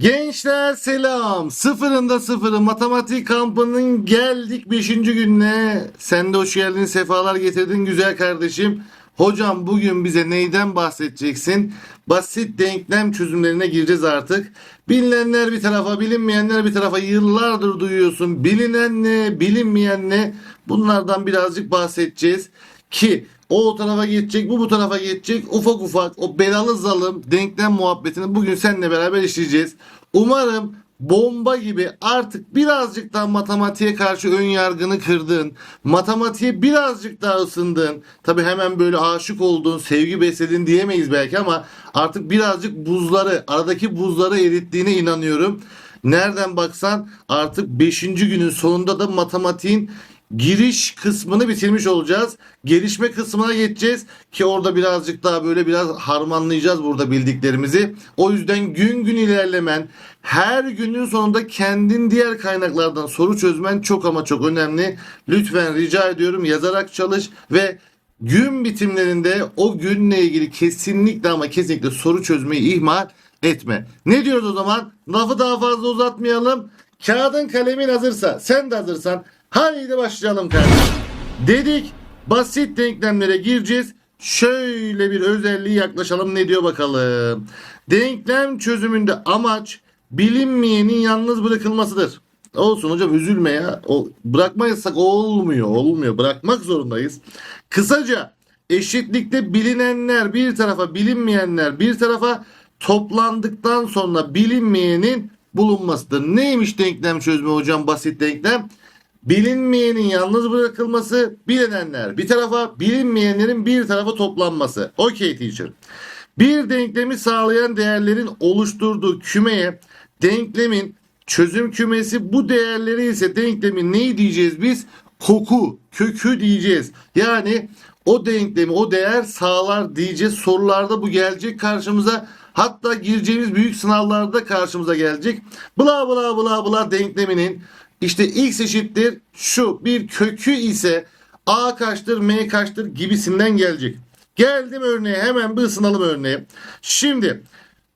Gençler selam. Sıfırında sıfırı matematik kampının geldik 5. gününe. Sen de hoş geldin, sefalar getirdin güzel kardeşim. Hocam bugün bize neyden bahsedeceksin? Basit denklem çözümlerine gireceğiz artık. Bilinenler bir tarafa, bilinmeyenler bir tarafa yıllardır duyuyorsun. Bilinen ne, bilinmeyen ne? Bunlardan birazcık bahsedeceğiz. Ki o o tarafa geçecek, bu bu tarafa geçecek. Ufak ufak o belalı zalım denklem muhabbetini bugün seninle beraber işleyeceğiz. Umarım bomba gibi artık birazcık daha matematiğe karşı ön yargını kırdın. Matematiğe birazcık daha ısındın. Tabi hemen böyle aşık oldun, sevgi besledin diyemeyiz belki ama artık birazcık buzları, aradaki buzları erittiğine inanıyorum. Nereden baksan artık 5. günün sonunda da matematiğin giriş kısmını bitirmiş olacağız. Gelişme kısmına geçeceğiz ki orada birazcık daha böyle biraz harmanlayacağız burada bildiklerimizi. O yüzden gün gün ilerlemen, her günün sonunda kendin diğer kaynaklardan soru çözmen çok ama çok önemli. Lütfen rica ediyorum yazarak çalış ve gün bitimlerinde o günle ilgili kesinlikle ama kesinlikle soru çözmeyi ihmal etme. Ne diyoruz o zaman? Lafı daha fazla uzatmayalım. Kağıdın kalemin hazırsa, sen de hazırsan haydi başlayalım kardeşim. Dedik basit denklemlere gireceğiz. Şöyle bir özelliği yaklaşalım ne diyor bakalım. Denklem çözümünde amaç bilinmeyenin yalnız bırakılmasıdır. Olsun hocam üzülme ya. O, bırakmayızsak olmuyor. Olmuyor. Bırakmak zorundayız. Kısaca eşitlikte bilinenler bir tarafa bilinmeyenler bir tarafa toplandıktan sonra bilinmeyenin bulunmasıdır. Neymiş denklem çözümü hocam basit denklem? Bilinmeyenin yalnız bırakılması, bilinenler bir tarafa, bilinmeyenlerin bir tarafa toplanması. Okey teacher. Bir denklemi sağlayan değerlerin oluşturduğu kümeye denklemin çözüm kümesi bu değerleri ise denklemin neyi diyeceğiz biz? Koku, kökü diyeceğiz. Yani o denklemi, o değer sağlar diyeceğiz. Sorularda bu gelecek karşımıza. Hatta gireceğimiz büyük sınavlarda karşımıza gelecek. Bla bla bla bla denkleminin işte x eşittir şu bir kökü ise a kaçtır m kaçtır gibisinden gelecek. Geldim örneğe hemen bir ısınalım örneğe. Şimdi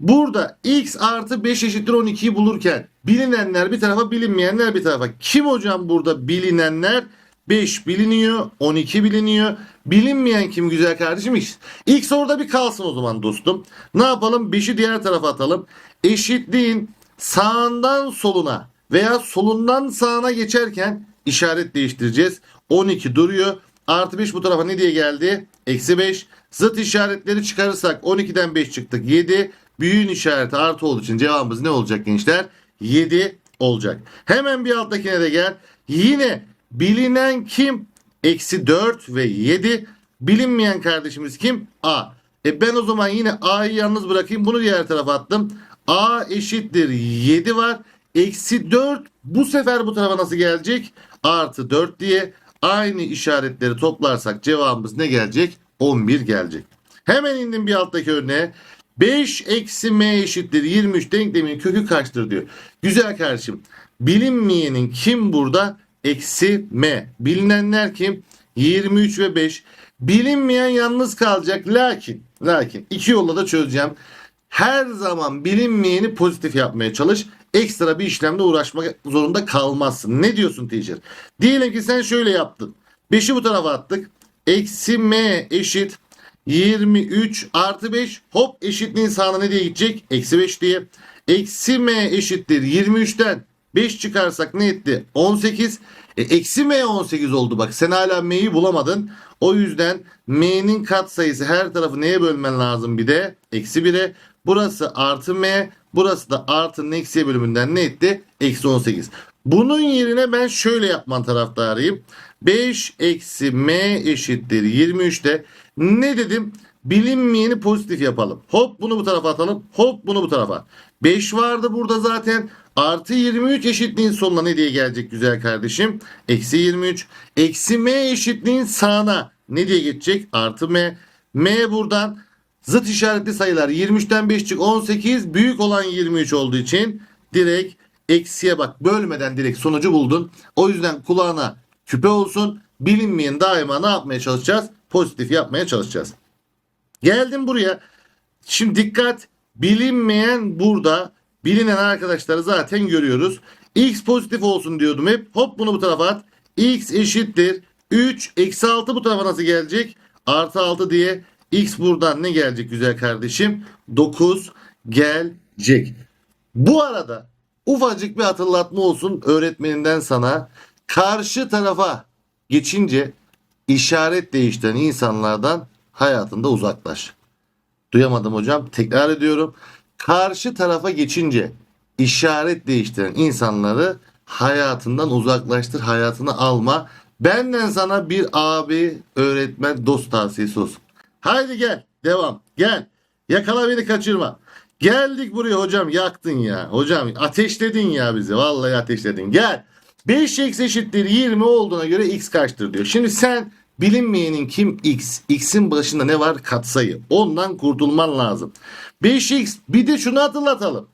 burada x artı 5 eşittir 12'yi bulurken bilinenler bir tarafa bilinmeyenler bir tarafa. Kim hocam burada bilinenler? 5 biliniyor, 12 biliniyor. Bilinmeyen kim güzel kardeşim? X. X orada bir kalsın o zaman dostum. Ne yapalım? 5'i diğer tarafa atalım. Eşitliğin sağından soluna veya solundan sağına geçerken işaret değiştireceğiz. 12 duruyor. Artı 5 bu tarafa ne diye geldi? Eksi 5. Zıt işaretleri çıkarırsak 12'den 5 çıktık. 7. Büyüğün işareti artı olduğu için cevabımız ne olacak gençler? 7 olacak. Hemen bir alttakine de gel. Yine bilinen kim? Eksi 4 ve 7. Bilinmeyen kardeşimiz kim? A. E ben o zaman yine A'yı yalnız bırakayım. Bunu diğer tarafa attım. A eşittir 7 var. Eksi 4 bu sefer bu tarafa nasıl gelecek? Artı 4 diye aynı işaretleri toplarsak cevabımız ne gelecek? 11 gelecek. Hemen indim bir alttaki örneğe. 5 eksi m eşittir 23 denklemin kökü kaçtır diyor. Güzel kardeşim. Bilinmeyenin kim burada? Eksi m. Bilinenler kim? 23 ve 5. Bilinmeyen yalnız kalacak. Lakin, lakin iki yolla da çözeceğim. Her zaman bilinmeyeni pozitif yapmaya çalış. Ekstra bir işlemle uğraşmak zorunda kalmazsın. Ne diyorsun teacher? Diyelim ki sen şöyle yaptın. 5'i bu tarafa attık. Eksi m eşit 23 artı 5 hop eşitliğin sağına ne diye gidecek? Eksi 5 diye. Eksi m eşittir 23'ten 5 çıkarsak ne etti? 18. E, eksi m 18 oldu bak sen hala m'yi bulamadın. O yüzden m'nin katsayısı her tarafı neye bölmen lazım bir de? Eksi 1'e. Burası artı m. Burası da artının eksiye bölümünden ne etti? Eksi 18. Bunun yerine ben şöyle yapman taraftarıyım. 5 eksi m eşittir 23'te ne dedim? Bilinmeyeni pozitif yapalım. Hop bunu bu tarafa atalım. Hop bunu bu tarafa. 5 vardı burada zaten. Artı 23 eşitliğin sonuna ne diye gelecek güzel kardeşim? Eksi 23. Eksi m eşitliğin sağına ne diye geçecek? Artı m. m buradan zıt işaretli sayılar 23'ten 5 çık 18 büyük olan 23 olduğu için direkt eksiye bak bölmeden direkt sonucu buldun. O yüzden kulağına küpe olsun. Bilinmeyen daima ne yapmaya çalışacağız? Pozitif yapmaya çalışacağız. Geldim buraya. Şimdi dikkat. Bilinmeyen burada bilinen arkadaşları zaten görüyoruz. X pozitif olsun diyordum hep. Hop bunu bu tarafa at. X eşittir. 3 eksi 6 bu tarafa nasıl gelecek? Artı 6 diye X buradan ne gelecek güzel kardeşim? 9 gelecek. Bu arada ufacık bir hatırlatma olsun öğretmeninden sana. Karşı tarafa geçince işaret değiştiren insanlardan hayatında uzaklaş. Duyamadım hocam. Tekrar ediyorum. Karşı tarafa geçince işaret değiştiren insanları hayatından uzaklaştır. Hayatını alma. Benden sana bir abi, öğretmen, dost tavsiyesi olsun. Haydi gel. Devam. Gel. Yakala beni kaçırma. Geldik buraya hocam yaktın ya. Hocam ateşledin ya bizi. Vallahi ateşledin. Gel. 5x eşittir 20 olduğuna göre x kaçtır diyor. Şimdi sen bilinmeyenin kim x? X'in başında ne var? Katsayı. Ondan kurtulman lazım. 5x bir de şunu hatırlatalım.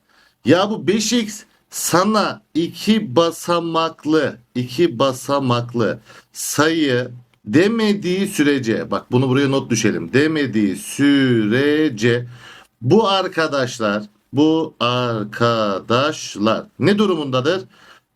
Ya bu 5x sana iki basamaklı iki basamaklı sayı demediği sürece bak bunu buraya not düşelim. Demediği sürece bu arkadaşlar bu arkadaşlar ne durumundadır?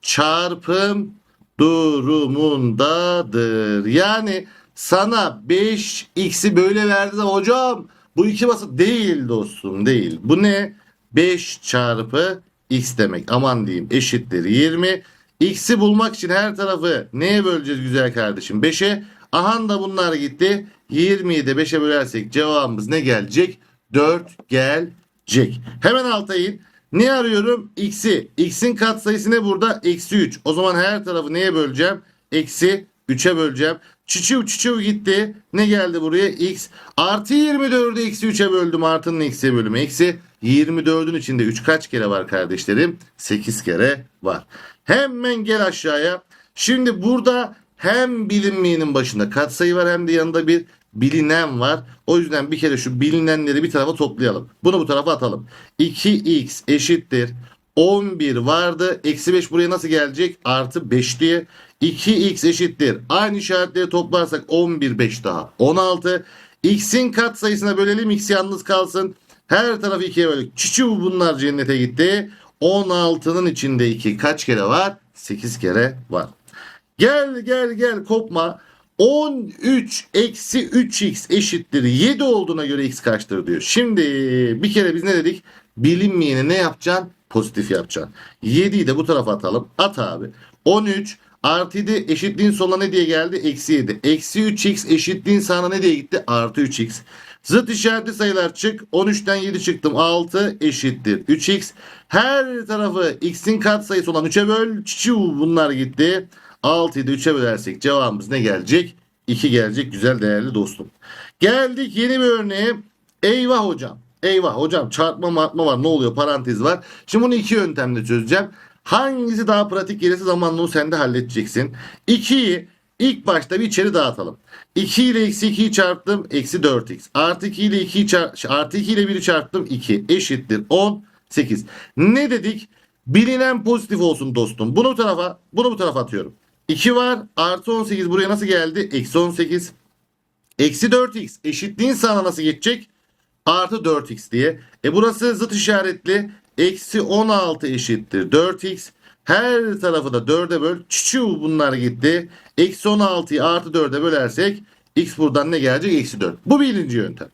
Çarpım durumundadır. Yani sana 5x'i böyle verdi de hocam bu iki basit değil dostum değil. Bu ne? 5 çarpı x demek. Aman diyeyim eşittir 20. X'i bulmak için her tarafı neye böleceğiz güzel kardeşim? 5'e. Ahan da bunlar gitti. 20'yi de 5'e bölersek cevabımız ne gelecek? 4 gelecek. Hemen alta in. Ne arıyorum? X'i. X'in katsayısı ne burada? Eksi 3. O zaman her tarafı neye böleceğim? Eksi 3'e böleceğim. Çiçev çiçev gitti. Ne geldi buraya? X. Artı 24'ü eksi 3'e böldüm. Artının eksiye bölümü. Eksi 24'ün içinde 3 kaç kere var kardeşlerim? 8 kere var. Hemen gel aşağıya. Şimdi burada hem bilinmeyenin başında katsayı var hem de yanında bir bilinen var. O yüzden bir kere şu bilinenleri bir tarafa toplayalım. Bunu bu tarafa atalım. 2x eşittir. 11 vardı. Eksi 5 buraya nasıl gelecek? Artı 5 diye. 2x eşittir. Aynı işaretleri toplarsak 11 5 daha. 16. X'in kat sayısına bölelim. X yalnız kalsın. Her tarafı 2'ye böldük. Çiçu bunlar cennete gitti. 16'nın içinde 2 kaç kere var? 8 kere var. Gel gel gel kopma. 13 eksi 3x eşittir 7 olduğuna göre x kaçtır diyor. Şimdi bir kere biz ne dedik? Bilinmeyeni ne yapacaksın? Pozitif yapacaksın. 7'yi de bu tarafa atalım. At abi. 13 artı 7 eşitliğin sonuna ne diye geldi? Eksi 7. Eksi 3x eşitliğin sağına ne diye gitti? Artı 3x. Zıt işaretli sayılar çık. 13'ten 7 çıktım. 6 eşittir. 3x. Her tarafı x'in katsayısı olan 3'e böl. Çiçu bunlar gitti. 6'yı da 3'e bölersek cevabımız ne gelecek? 2 gelecek güzel değerli dostum. Geldik yeni bir örneğe. Eyvah hocam. Eyvah hocam çarpma martma var ne oluyor parantez var. Şimdi bunu iki yöntemle çözeceğim. Hangisi daha pratik gelirse zamanla onu sen de halledeceksin. 2'yi ilk başta bir içeri dağıtalım. 2 ile eksi 2'yi çarptım eksi 4x. Artı 2 ile 2'yi çarp, artı 2 ile 1'i çarptım 2 eşittir 18. Ne dedik? Bilinen pozitif olsun dostum. Bunu bu tarafa bunu bu tarafa atıyorum. 2 var artı 18 buraya nasıl geldi? Eksi 18. Eksi 4x eşitliğin sağına nasıl geçecek? Artı 4x diye. E burası zıt işaretli. Eksi 16 eşittir 4x. Her tarafı da 4'e böl. Çiçu bunlar gitti. Eksi 16'yı artı 4'e bölersek x buradan ne gelecek? Eksi 4. Bu birinci yöntem.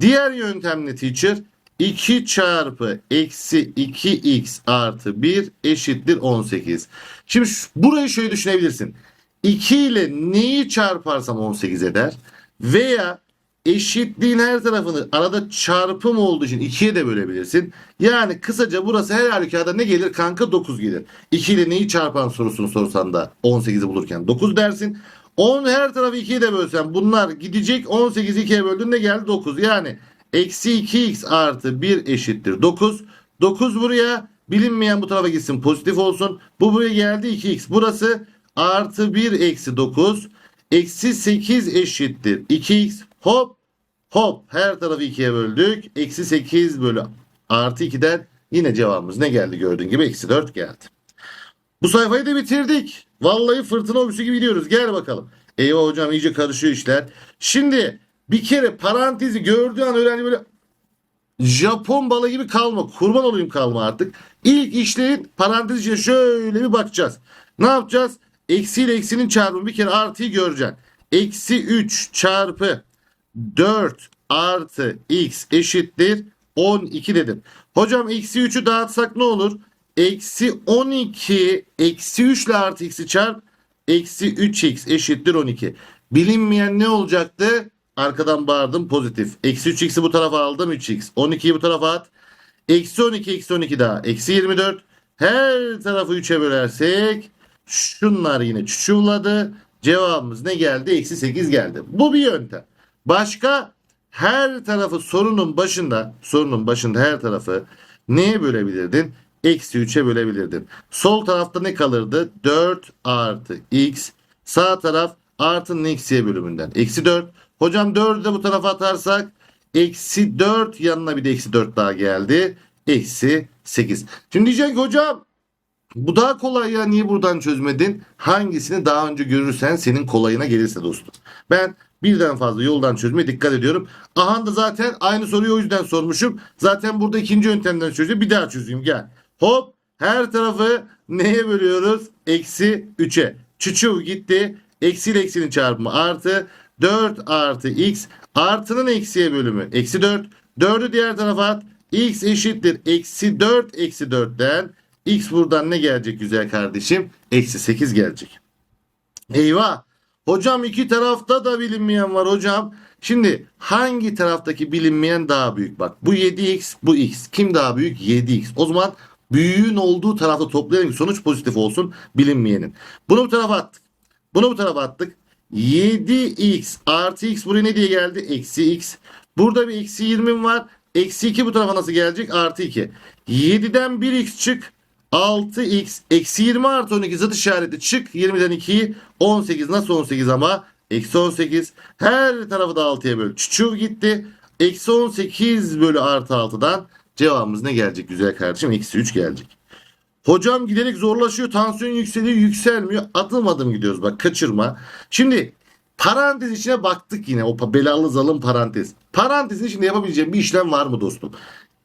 Diğer yöntem ne teacher? 2 çarpı eksi 2x artı 1 eşittir 18. Şimdi burayı şöyle düşünebilirsin. 2 ile neyi çarparsam 18 eder. Veya eşitliğin her tarafını arada çarpım olduğu için 2'ye de bölebilirsin. Yani kısaca burası her halükarda ne gelir? Kanka 9 gelir. 2 ile neyi çarpan sorusunu sorsan da 18'i bulurken 9 dersin. 10 her tarafı 2'ye de bölsen bunlar gidecek 18'i 2'ye böldün ne geldi 9. Yani eksi 2x artı 1 eşittir 9. 9 buraya bilinmeyen bu tarafa gitsin pozitif olsun. Bu buraya geldi 2x. Burası artı 1 eksi 9. Eksi 8 eşittir 2x. Hop hop her tarafı 2'ye böldük. Eksi 8 bölü artı 2'den yine cevabımız ne geldi gördüğün gibi eksi 4 geldi. Bu sayfayı da bitirdik. Vallahi fırtına obüsü gibi gidiyoruz. Gel bakalım. Eyvah hocam iyice karışıyor işler. Şimdi bir kere parantezi gördüğü an öğrenci böyle Japon balı gibi kalma. Kurban olayım kalma artık. İlk işleyin parantez içine şöyle bir bakacağız. Ne yapacağız? Eksi ile eksinin çarpımı bir kere artıyı göreceksin. Eksi 3 çarpı 4 artı x eşittir 12 dedim. Hocam eksi 3'ü dağıtsak ne olur? Eksi 12 eksi 3 ile artı x'i çarp eksi 3x eşittir 12. Bilinmeyen ne olacaktı? Arkadan bağırdım pozitif. Eksi 3x'i bu tarafa aldım 3x. 12'yi bu tarafa at. Eksi 12 eksi 12 daha. Eksi 24. Her tarafı 3'e bölersek şunlar yine çuçuladı. Cevabımız ne geldi? Eksi 8 geldi. Bu bir yöntem. Başka her tarafı sorunun başında sorunun başında her tarafı neye bölebilirdin? Eksi 3'e bölebilirdin. Sol tarafta ne kalırdı? 4 artı x. Sağ taraf artının eksiye bölümünden. Eksi 4. Hocam 4'ü de bu tarafa atarsak eksi 4 yanına bir de eksi 4 daha geldi. Eksi 8. Şimdi diyecek ki, hocam bu daha kolay ya niye buradan çözmedin? Hangisini daha önce görürsen senin kolayına gelirse dostum. Ben birden fazla yoldan çözmeye dikkat ediyorum. Aha da zaten aynı soruyu o yüzden sormuşum. Zaten burada ikinci yöntemden çözüyor. Bir daha çözeyim gel. Hop her tarafı neye bölüyoruz? Eksi 3'e. Çuçuv gitti. Eksi ile eksinin çarpımı artı 4 artı x artının eksiye bölümü. Eksi 4. 4'ü diğer tarafa at. x eşittir. Eksi 4 eksi 4'ten x buradan ne gelecek güzel kardeşim? Eksi 8 gelecek. Eyvah. Hocam iki tarafta da bilinmeyen var hocam. Şimdi hangi taraftaki bilinmeyen daha büyük? Bak bu 7x bu x. Kim daha büyük? 7x. O zaman büyüğün olduğu tarafı toplayalım ki sonuç pozitif olsun bilinmeyenin. Bunu bu tarafa attık. Bunu bu tarafa attık. 7x artı x buraya ne diye geldi? Eksi x. Burada bir eksi 20 var. Eksi 2 bu tarafa nasıl gelecek? Artı 2. 7'den 1x çık. 6x eksi 20 artı 12 zıt işareti. Çık 20'den 2'yi 18 nasıl 18 ama? Eksi 18 her tarafı da 6'ya böl. Çuçuv gitti. Eksi 18 bölü artı 6'dan cevabımız ne gelecek güzel kardeşim? Eksi 3 gelecek. Hocam giderek zorlaşıyor. Tansiyon yükseliyor yükselmiyor. Adım adım gidiyoruz. Bak kaçırma. Şimdi parantez içine baktık yine. O belalı zalim parantez. Parantezin içinde yapabileceğim bir işlem var mı dostum?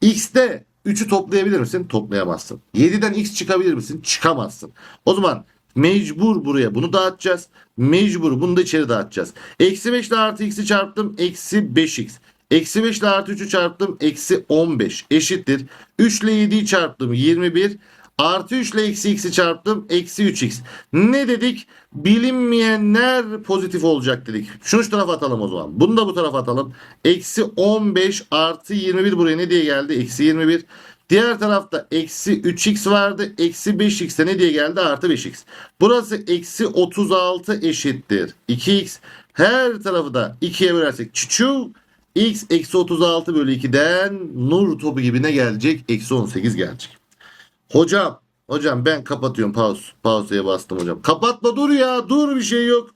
X'te 3'ü toplayabilir misin? Toplayamazsın. 7'den x çıkabilir misin? Çıkamazsın. O zaman mecbur buraya bunu dağıtacağız. Mecbur bunu da içeri dağıtacağız. Eksi 5 ile artı x'i çarptım. Eksi 5x. Eksi 5 ile artı 3'ü çarptım. Eksi 15 eşittir. 3 ile 7'yi çarptım. 21. Artı 3 ile eksi x'i çarptım. Eksi 3x. Ne dedik? Bilinmeyenler pozitif olacak dedik. Şunu şu tarafa atalım o zaman. Bunu da bu tarafa atalım. Eksi 15 artı 21 buraya ne diye geldi? Eksi 21. Diğer tarafta eksi 3x vardı. Eksi 5x'e ne diye geldi? Artı 5x. Burası eksi 36 eşittir. 2x. Her tarafı da 2'ye bölersek çuçu. x eksi 36 bölü 2'den nur topu gibi ne gelecek? Eksi 18 gelecek. Hocam, hocam ben kapatıyorum. Pause. Pause'ya bastım hocam. Kapatma dur ya. Dur bir şey yok.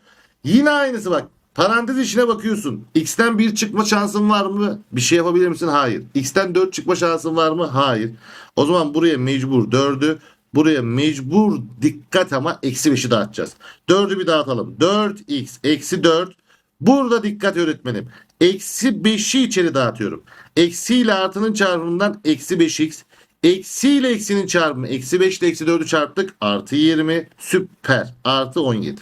Yine aynısı bak. Parantez içine bakıyorsun. X'ten 1 çıkma şansın var mı? Bir şey yapabilir misin? Hayır. X'ten 4 çıkma şansın var mı? Hayır. O zaman buraya mecbur 4'ü buraya mecbur dikkat ama eksi 5'i dağıtacağız. 4'ü bir dağıtalım. 4x eksi 4 Burada dikkat öğretmenim. Eksi 5'i içeri dağıtıyorum. Eksi ile artının çarpımından eksi 5x. Eksi ile eksinin çarpımı. Eksi 5 ile eksi 4'ü çarptık. Artı 20. Süper. Artı 17.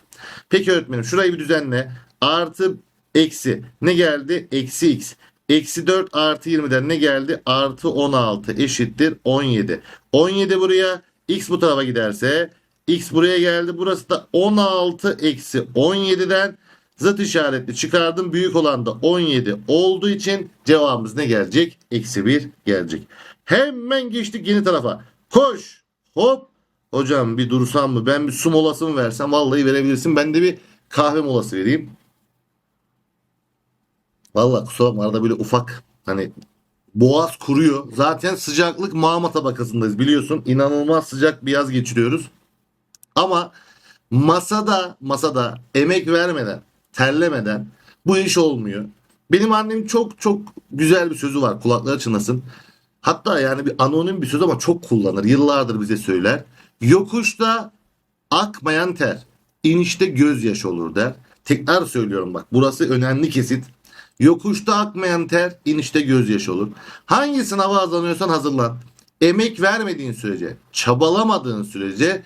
Peki öğretmenim şurayı bir düzenle. Artı eksi. Ne geldi? Eksi x. Eksi 4 artı 20'den ne geldi? Artı 16 eşittir 17. 17 buraya. X bu tarafa giderse. X buraya geldi. Burası da 16 eksi 17'den zıt işaretli çıkardım. Büyük olan da 17 olduğu için cevabımız ne gelecek? Eksi 1 gelecek. Hemen geçtik yeni tarafa. Koş. Hop. Hocam bir dursam mı? Ben bir su molası mı versem? Vallahi verebilirsin. Ben de bir kahve molası vereyim. Vallahi kusura bakma arada böyle ufak hani boğaz kuruyor. Zaten sıcaklık mağma tabakasındayız biliyorsun. İnanılmaz sıcak bir yaz geçiriyoruz. Ama masada masada emek vermeden, terlemeden bu iş olmuyor. Benim annem çok çok güzel bir sözü var. Kulakları çınlasın. Hatta yani bir anonim bir söz ama çok kullanır. Yıllardır bize söyler. Yokuşta akmayan ter, inişte gözyaşı olur der. Tekrar söylüyorum bak burası önemli kesit. Yokuşta akmayan ter, inişte gözyaşı olur. Hangi sınava hazırlanıyorsan hazırlan. Emek vermediğin sürece, çabalamadığın sürece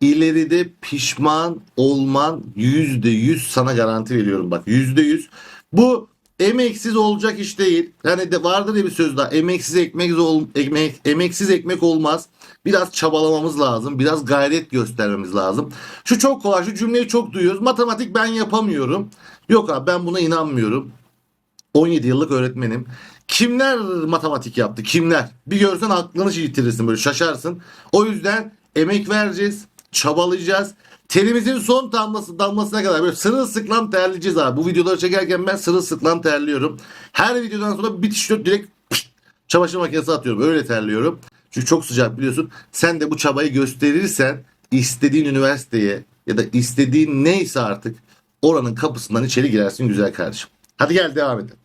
ileride pişman olman yüzde yüz sana garanti veriyorum bak yüzde yüz. Bu emeksiz olacak iş değil. Yani de vardır ya bir söz daha emeksiz ekmek ol, ekmek emeksiz ekmek olmaz. Biraz çabalamamız lazım. Biraz gayret göstermemiz lazım. Şu çok kolay. Şu cümleyi çok duyuyoruz. Matematik ben yapamıyorum. Yok abi ben buna inanmıyorum. 17 yıllık öğretmenim. Kimler matematik yaptı? Kimler? Bir görsen aklını yitirirsin böyle şaşarsın. O yüzden emek vereceğiz. Çabalayacağız. Terimizin son damlası damlasına kadar böyle sırılsıklam terleyeceğiz abi. Bu videoları çekerken ben sırılsıklam terliyorum. Her videodan sonra bir tişört direkt çamaşır makinesi atıyorum. Öyle terliyorum. Çünkü çok sıcak biliyorsun. Sen de bu çabayı gösterirsen istediğin üniversiteye ya da istediğin neyse artık oranın kapısından içeri girersin güzel kardeşim. Hadi gel devam edelim.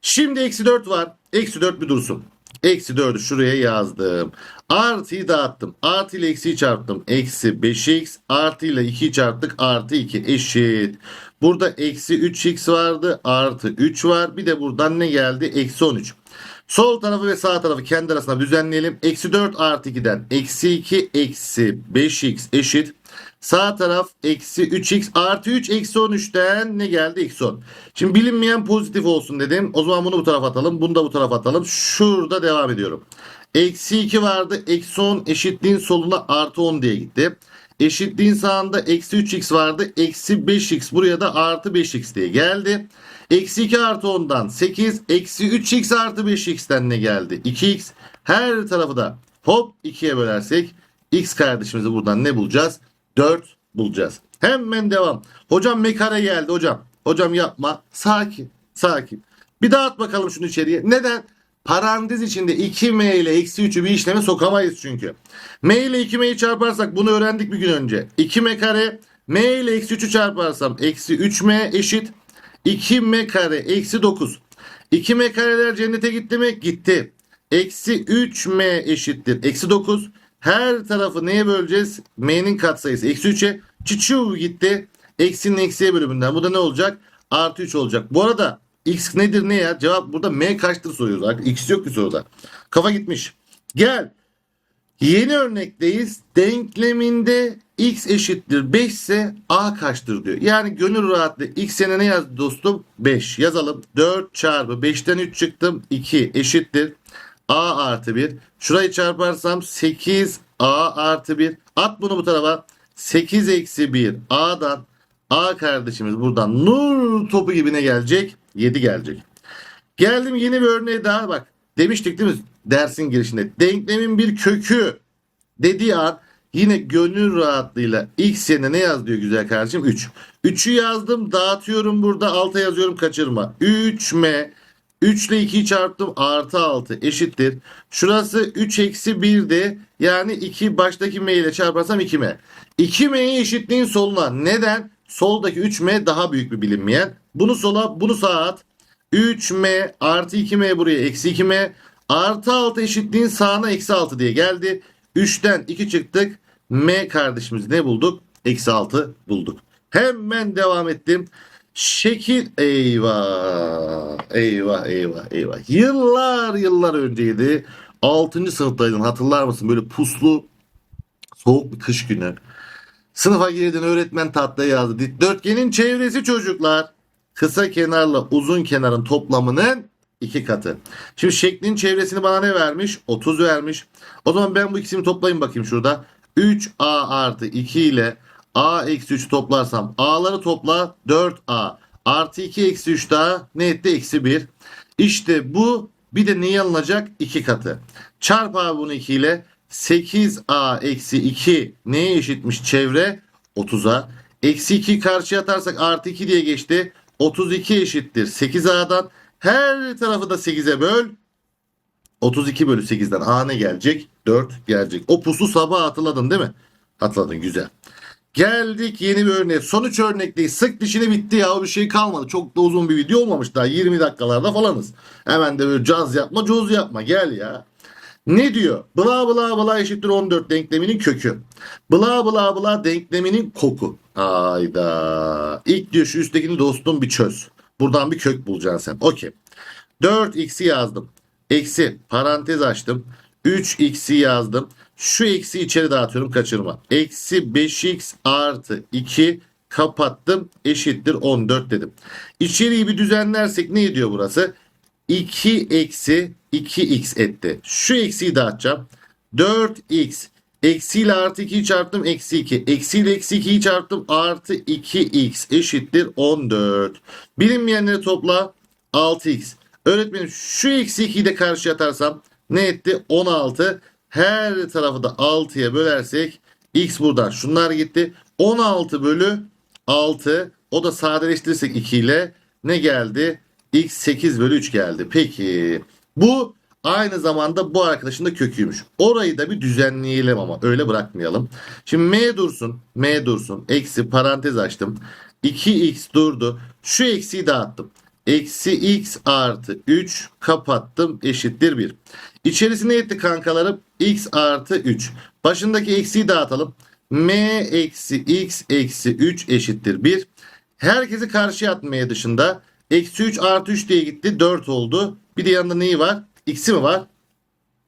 Şimdi eksi 4 var. Eksi 4 bir dursun. Eksi 4'ü şuraya yazdım. Artıyı dağıttım. Artı ile eksiyi çarptım. Eksi 5x artı ile 2'yi çarptık. Artı 2 eşit. Burada eksi 3x vardı. Artı 3 var. Bir de buradan ne geldi? Eksi 13. Sol tarafı ve sağ tarafı kendi arasında düzenleyelim. Eksi 4 artı 2'den eksi 2 eksi 5x eşit. Sağ taraf eksi 3x artı 3 eksi 13'ten ne geldi? Eksi 10. Şimdi bilinmeyen pozitif olsun dedim. O zaman bunu bu tarafa atalım. Bunu da bu tarafa atalım. Şurada devam ediyorum. Eksi 2 vardı. Eksi 10 eşitliğin soluna artı 10 diye gitti. Eşitliğin sağında eksi 3x vardı. Eksi 5x buraya da artı 5x diye geldi. Eksi 2 artı 10'dan 8. Eksi 3x artı 5x'ten ne geldi? 2x. Her tarafı da hop 2'ye bölersek x kardeşimizi buradan ne bulacağız? 4 bulacağız. Hemen devam. Hocam mekare geldi hocam. Hocam yapma. Sakin. Sakin. Bir daha at bakalım şunu içeriye. Neden? Parantez içinde 2m ile eksi 3'ü bir işleme sokamayız çünkü. m ile 2m'yi çarparsak bunu öğrendik bir gün önce. 2m kare m ile eksi 3'ü çarparsam eksi 3m eşit 2m kare eksi 9. 2m kareler cennete gitti mi? Gitti. Eksi 3m eşittir. Eksi 9. Her tarafı neye böleceğiz? M'nin katsayısı eksi 3'e. Çiçu gitti. Eksinin eksiye bölümünden. Bu da ne olacak? Artı 3 olacak. Bu arada x nedir ne ya? Cevap burada m kaçtır soruyoruz. Artık X yok ki soruda. Kafa gitmiş. Gel. Yeni örnekteyiz. Denkleminde x eşittir 5 ise a kaçtır diyor. Yani gönül rahatlığı x'e ne yazdı dostum? 5 yazalım. 4 çarpı 5'ten 3 çıktım. 2 eşittir. a artı 1. Şurayı çarparsam 8 a artı 1. At bunu bu tarafa. 8 eksi 1 a'dan a kardeşimiz buradan nur topu gibi ne gelecek? 7 gelecek. Geldim yeni bir örneğe daha bak. Demiştik değil mi dersin girişinde. Denklemin bir kökü dediği an yine gönül rahatlığıyla x yerine ne yaz diyor güzel kardeşim? 3. 3'ü yazdım dağıtıyorum burada alta yazıyorum kaçırma. 3m 3 ile 2'yi çarptım artı 6 eşittir. Şurası 3 eksi 1'di. Yani 2 baştaki m ile çarparsam 2m. 2m'yi eşitliğin soluna. Neden? Soldaki 3m daha büyük bir bilinmeyen. Bunu sola bunu sağa at. 3m artı 2m buraya eksi 2m artı 6 eşitliğin sağına eksi 6 diye geldi. 3'ten 2 çıktık. M kardeşimiz ne bulduk? Eksi 6 bulduk. Hemen devam ettim. Şekil eyvah eyvah eyvah eyvah. Yıllar yıllar önceydi. 6. sınıftaydın hatırlar mısın? Böyle puslu soğuk bir kış günü. Sınıfa girdin öğretmen tahtaya yazdı. Dikdörtgenin çevresi çocuklar. Kısa kenarla uzun kenarın toplamının iki katı. Şimdi şeklin çevresini bana ne vermiş? 30 vermiş. O zaman ben bu ikisini toplayayım bakayım şurada. 3a artı 2 ile a eksi 3 toplarsam a'ları topla 4a artı 2 eksi 3 daha ne etti? Eksi 1. İşte bu bir de neyi alınacak? 2 katı. Çarp abi bunu 2 ile 8a eksi 2 neye eşitmiş çevre? 30'a. Eksi 2 karşıya atarsak artı 2 diye geçti. 32 eşittir 8a'dan. Her tarafı da 8'e böl. 32 bölü 8'den a ne gelecek? 4 gelecek. O pusu sabah hatırladın değil mi? Hatırladın güzel. Geldik yeni bir örneğe. Son 3 örnekteyiz. Sık dişini bitti ya bir şey kalmadı. Çok da uzun bir video olmamış daha 20 dakikalarda falanız. Hemen de böyle caz yapma coz yapma gel ya. Ne diyor? Bla bla bla eşittir 14 denkleminin kökü. Bla bla bla denkleminin koku. Ayda. İlk diyor şu üsttekini dostum bir çöz. Buradan bir kök bulacaksın sen. Okey. 4x'i yazdım. Eksi parantez açtım. 3x'i yazdım. Şu eksi içeri dağıtıyorum kaçırma. Eksi 5x artı 2 kapattım eşittir 14 dedim. İçeriği bir düzenlersek ne ediyor burası? 2 eksi 2x etti. Şu eksiyi dağıtacağım. 4x eksiyle artı 2'yi çarptım eksi 2. Eksiyle eksi 2'yi çarptım artı 2x eşittir 14. Bilinmeyenleri topla 6x. Öğretmenim şu eksi 2'yi de karşıya atarsam ne etti? 16. Her tarafı da 6'ya bölersek x buradan şunlar gitti. 16 bölü 6 o da sadeleştirirsek 2 ile ne geldi? X 8 bölü 3 geldi. Peki bu aynı zamanda bu arkadaşın da köküymüş. Orayı da bir düzenleyelim ama öyle bırakmayalım. Şimdi m dursun m dursun eksi parantez açtım. 2x durdu. Şu eksiyi dağıttım. Eksi x artı 3 kapattım eşittir 1. İçerisi ne etti kankalarım? x artı 3. Başındaki eksiyi dağıtalım. m eksi x eksi 3 eşittir 1. Herkesi karşıya atmaya dışında. Eksi 3 artı 3 diye gitti. 4 oldu. Bir de yanında neyi var? X'i mi var?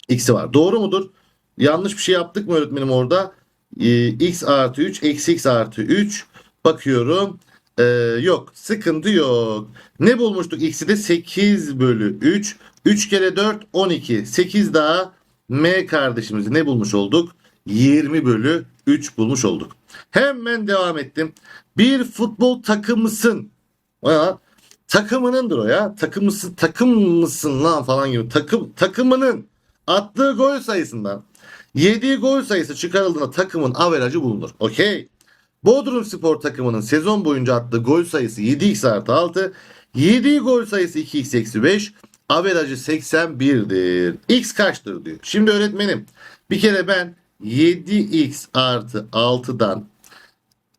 X'i var. Doğru mudur? Yanlış bir şey yaptık mı öğretmenim orada? Ee, x artı 3 eksi x artı 3. Bakıyorum. Ee, yok. Sıkıntı yok. Ne bulmuştuk? X'i de 8 bölü 3. 3 kere 4 12. 8 daha M kardeşimizi ne bulmuş olduk? 20 bölü 3 bulmuş olduk. Hemen devam ettim. Bir futbol takımısın. Ha, takımınındır o ya. Takımısı takım mısın lan falan gibi. Takım takımının attığı gol sayısından yediği gol sayısı çıkarıldığında takımın averajı bulunur. Okey. Bodrum Spor takımının sezon boyunca attığı gol sayısı 7x artı 6. Yediği gol sayısı 2x eksi 5. Averajı 81'dir. X kaçtır diyor. Şimdi öğretmenim bir kere ben 7x artı 6'dan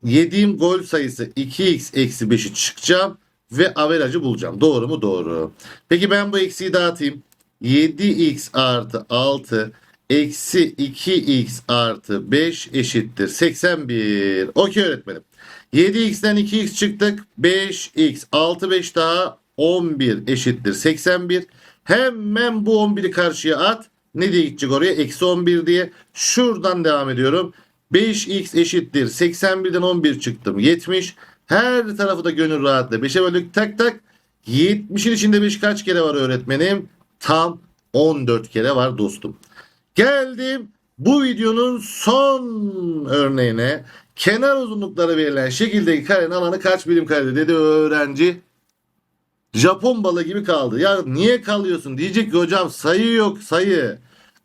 yediğim gol sayısı 2x eksi 5'i çıkacağım ve averajı bulacağım. Doğru mu? Doğru. Peki ben bu eksiyi dağıtayım. 7x artı 6 eksi 2x artı 5 eşittir 81. Okey öğretmenim. 7x'ten 2x çıktık. 5x 6 5 daha 11 eşittir 81. Hemen bu 11'i karşıya at. Ne diye gidecek oraya? Eksi 11 diye. Şuradan devam ediyorum. 5x eşittir 81'den 11 çıktım 70. Her tarafı da gönül rahatla 5'e böldük tak tak. 70'in içinde 5 kaç kere var öğretmenim? Tam 14 kere var dostum. Geldim bu videonun son örneğine. Kenar uzunlukları verilen şekildeki karenin alanı kaç birim karede dedi öğrenci. Japon balığı gibi kaldı. Ya niye kalıyorsun? Diyecek ki hocam sayı yok sayı.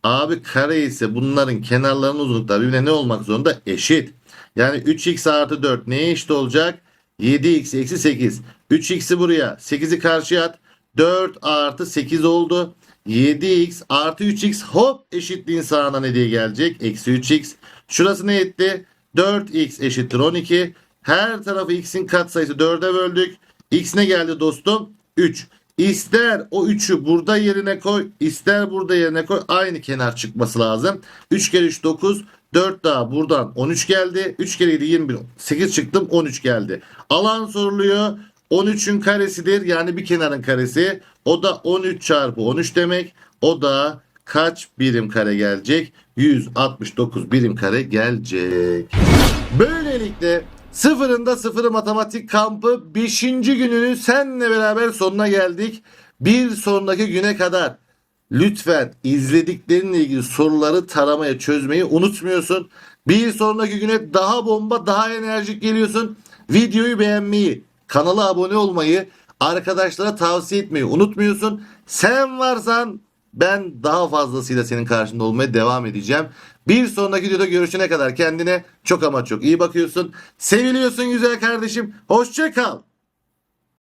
Abi kare ise bunların kenarlarının uzunlukları birbirine ne olmak zorunda? Eşit. Yani 3x artı 4 neye eşit olacak? 7x eksi 8. 3x'i buraya 8'i karşıya at. 4 artı 8 oldu. 7x artı 3x hop eşitliğin sağına ne diye gelecek? Eksi 3x. Şurası ne etti? 4x eşittir 12. Her tarafı x'in katsayısı 4'e böldük. X ne geldi dostum? 3. İster o 3'ü burada yerine koy, ister burada yerine koy. Aynı kenar çıkması lazım. 3 kere 3 9. 4 daha buradan 13 geldi. 3 kere 7 21. 8 çıktım 13 geldi. Alan soruluyor. 13'ün karesidir. Yani bir kenarın karesi. O da 13 çarpı 13 demek. O da kaç birim kare gelecek? 169 birim kare gelecek. Böylelikle sıfırında sıfırı matematik kampı 5. gününün senle beraber sonuna geldik. Bir sonraki güne kadar lütfen izlediklerinle ilgili soruları taramaya çözmeyi unutmuyorsun. Bir sonraki güne daha bomba daha enerjik geliyorsun. Videoyu beğenmeyi, kanala abone olmayı, arkadaşlara tavsiye etmeyi unutmuyorsun. Sen varsan ben daha fazlasıyla senin karşında olmaya devam edeceğim. Bir sonraki videoda görüşene kadar kendine çok ama çok iyi bakıyorsun. Seviliyorsun güzel kardeşim. Hoşça kal.